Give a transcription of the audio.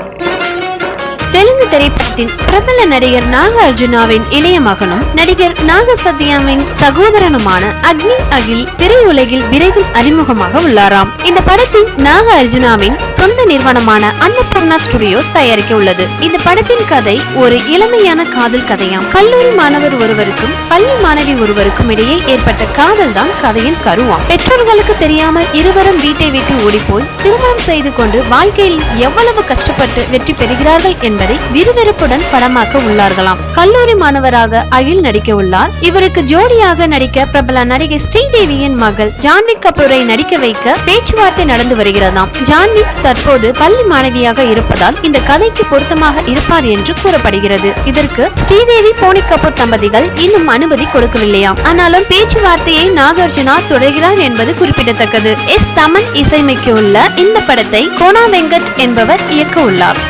Okay. Telugu திரைப்படத்தின் பிரபல நடிகர் நாக அர்ஜுனாவின் இளைய மகனும் நடிகர் நாக சத்யாவின் சகோதரனுமான அக்னி அகில் திரையுலகில் விரைவில் அறிமுகமாக உள்ளாராம். இந்த படத்தை நாக அர்ஜுனாவின் சொந்த நிறுவனமான அன்னபூர்ணா ஸ்டுடியோ தயாரிக்க உள்ளது. இந்த படத்தின் கதை ஒரு இளமையான காதல் கதையாம். கல்லூரி மாணவர் ஒருவருக்கும் பள்ளி மாணவி ஒருவருக்கும் இடையே ஏற்பட்ட காதல் தான் கதையின் கருவாம். பெற்றோர்களுக்கு தெரியாமல் இருவரும் வீட்டை விட்டு ஓடிப்போய் திருமணம் செய்து கொண்டு வாழ்க்கையில் எவ்வளவு கஷ்டப்பட்டு வெற்றி பெறுகிறார்கள் என்பதை விறுவிறுப்புடன் படமாக்க உள்ளார்களாம். கல்லூரி மாணவராக அகில் நடிக்க உள்ளார். இவருக்கு ஜோடியாக நடிக்க பிரபல நடிகை ஸ்ரீதேவியின் மகள் ஜான்வி கபூரை நடிக்க வைக்க பேச்சுவார்த்தை நடந்து வருகிறதாம். ஜான்வி தற்போது பள்ளி மாணவியாக இருப்பதால் இந்த கதைக்கு பொருத்தமாக இருப்பார் என்று கூறப்படுகிறது. இதற்கு ஸ்ரீதேவி போனி கபூர் தம்பதிகள் இன்னும் அனுமதி கொடுக்கவில்லையாம். ஆனாலும் பேச்சுவார்த்தையை நாகார்ஜுனா தொடர்கிறார் என்பது குறிப்பிடத்தக்கது. எஸ் தமன் இசையமைக்க உள்ள இந்த படத்தை கோனா வெங்கட் என்பவர் இயக்க உள்ளார்.